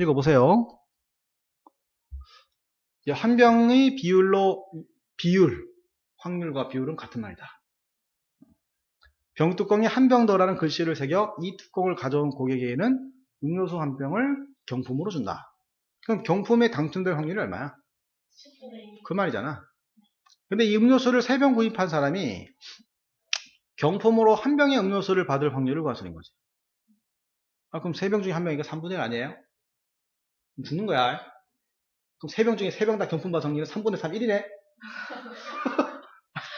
읽어보세요. 한 병의 비율로, 비율, 확률과 비율은 같은 말이다. 병뚜껑에 한 병 더라는 글씨를 새겨 이 뚜껑을 가져온 고객에게는 음료수 한 병을 경품으로 준다. 그럼 경품에 당첨될 확률이 얼마야? 10분의 1. 그 말이잖아. 근데 이 음료수를 세 병 구입한 사람이 경품으로 한 병의 음료수를 받을 확률을 구하시는 거지. 아, 그럼 세 병 중에 한 명이니까 3분의 1 아니에요? 죽는 거야. 그럼 세병 중에 세병다 경품 받을 확률은 3분의 3, 1이네?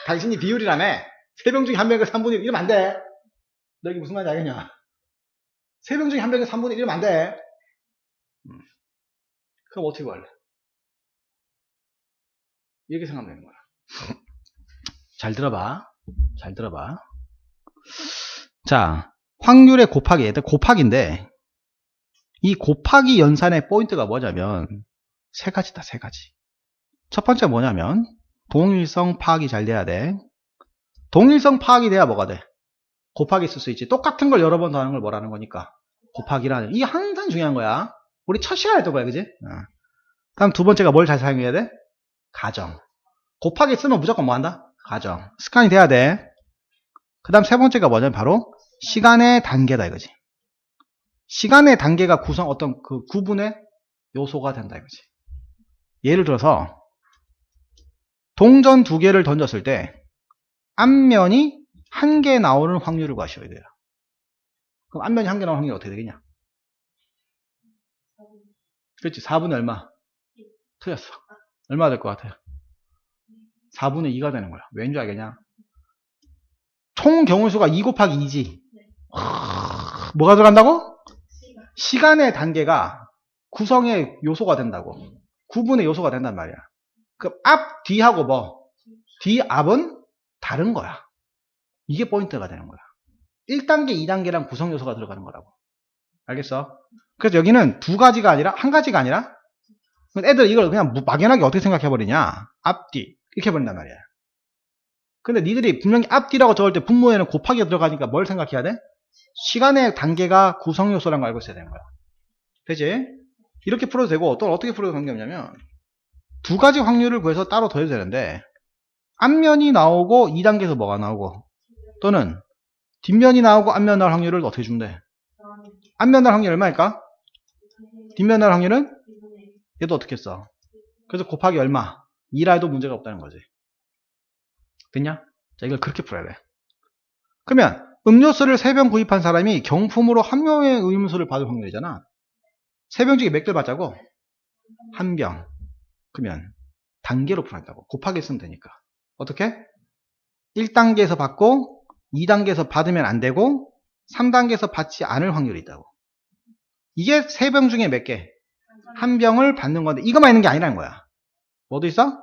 당신이 비율이라며. 세병 중에 한 명이 3분의 1, 이러면 안 돼. 너 이게 무슨 말인지 알겠냐? 세병 중에 한 명이 3분의 1, 이러면 안 돼. 음. 그럼 어떻게 구할래? 이렇게 생각하면 되는 거야. 잘 들어봐. 잘 들어봐. 자, 확률의 곱하기, 곱하기인데, 이 곱하기 연산의 포인트가 뭐냐면, 세 가지다, 세 가지. 첫 번째 뭐냐면, 동일성 파악이 잘 돼야 돼. 동일성 파악이 돼야 뭐가 돼? 곱하기 쓸 수 있지. 똑같은 걸 여러 번 더 하는 걸 뭐라는 거니까. 곱하기라는. 이게 항상 중요한 거야. 우리 첫 시간에 했던 거야, 그지? 어. 다음 두 번째가 뭘 잘 사용해야 돼? 가정. 곱하기 쓰면 무조건 뭐 한다? 가정. 습관이 돼야 돼. 그 다음 세 번째가 뭐냐면 바로 시간의 단계다 이거지. 시간의 단계가 구성, 어떤 그 구분의 요소가 된다 이거지. 예를 들어서, 동전 두 개를 던졌을 때, 앞면이 한 개 나오는 확률을 구하셔야 돼요. 그럼 앞면이 한 개 나오는 확률이 어떻게 되겠냐? 그렇지. 4분의 얼마? 틀렸어. 얼마 될 것 같아요? 4분의 2가 되는 거야. 왠 줄 알겠냐? 총 경우수가 2 곱하기 2지. 뭐가 들어간다고? 시간. 시간의 단계가 구성의 요소가 된다고. 구분의 요소가 된단 말이야. 그럼 앞, 뒤하고 뭐? 뒤, 앞은 다른 거야. 이게 포인트가 되는 거야. 1단계, 2단계랑 구성 요소가 들어가는 거라고. 알겠어? 그래서 여기는 두 가지가 아니라, 한 가지가 아니라, 애들 이걸 그냥 막연하게 어떻게 생각해버리냐. 앞뒤. 이렇게 해버린단 말이야. 근데 니들이 분명히 앞뒤라고 적을 때 분모에는 곱하기가 들어가니까 뭘 생각해야 돼? 시간의 단계가 구성 요소라는 걸 알고 있어야 되는 거야. 되지? 이렇게 풀어도 되고 또 어떻게 풀어도 관계없냐면 두 가지 확률을 구해서 따로 더해도 되는데 앞면이 나오고 2단계에서 뭐가 나오고 또는 뒷면이 나오고 앞면 나올 확률을 어떻게? 나는 앞면 나올 확률 얼마일까? 2분의 1. 뒷면 나올 확률은? 2분의 1. 얘도 어떻게 써? 그래서 곱하기 얼마? 2라 해도 문제가 없다는 거지. 됐냐? 자, 이걸 그렇게 풀어야 돼. 그러면 음료수를 3병 구입한 사람이 경품으로 한 명의 음료수를 받을 확률이잖아. 3병 중에 몇 개를 받자고? 한 병. 그러면 단계로 풀어야다고 곱하기 쓰면 되니까. 어떻게? 1단계에서 받고 2단계에서 받으면 안 되고 3단계에서 받지 않을 확률이 있다고. 이게 3병 중에 몇 개? 한 병을 받는 건데 이것만 있는 게 아니라는 거야. 뭐도 있어?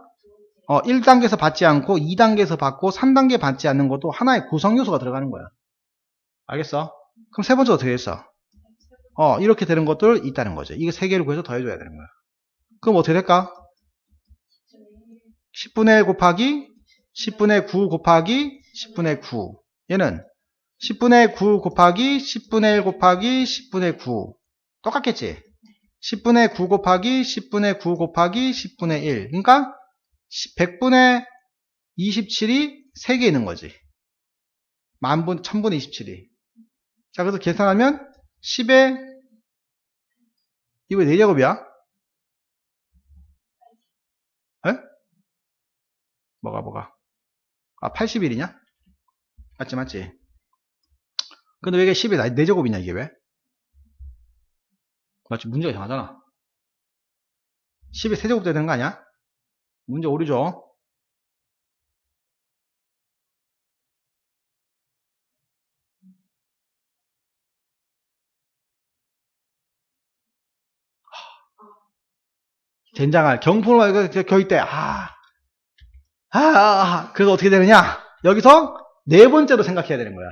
어, 1단계에서 받지 않고 2단계에서 받고 3단계 받지 않는 것도 하나의 구성 요소가 들어가는 거야. 알겠어? 그럼 세 번째 어떻게 했어? 어, 이렇게 되는 것들 있다는 거죠. 이게 세 개를 구해서 더해줘야 되는 거야. 그럼 어떻게 될까? 10분의 1 곱하기 10분의 9 곱하기 10분의 9. 얘는 10분의 9 곱하기 10분의 1 곱하기 10분의 9. 똑같겠지? 10분의 9 곱하기 10분의 9 곱하기 10분의 1. 그러니까 100분의 27이 3개 있는 거지. 만분, 1000분의 27이. 자, 그래서 계산하면 10에, 이거 4제곱이야? 에? 뭐가, 뭐가? 아, 81이냐? 맞지, 맞지? 근데 왜 이게 10에 4제곱이냐, 이게 왜? 맞지? 문제가 이상하잖아. 10에 3제곱 되는 거 아니야? 문제 오류죠? 젠장할 경품을 교육 때, 아, 아, 아, 그래서 어떻게 되느냐? 여기서 네 번째로 생각해야 되는 거야.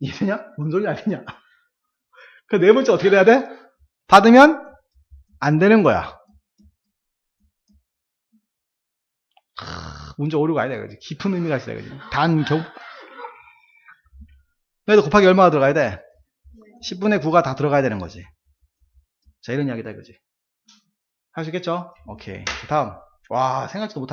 이해되냐? 뭔 소리 아니냐? 그 네 번째 어떻게 돼야 돼? 받으면 안 되는 거야. 문제 오류가 아니다, 그지? 깊은 의미가 있어야 그지? 단, 경, 그래도 곱하기 얼마가 들어가야 돼? 10분의 9가 다 들어가야 되는 거지. 자, 이런 이야기다, 그지? 있겠죠? 오케이. 다음. 와, 생각지도 못한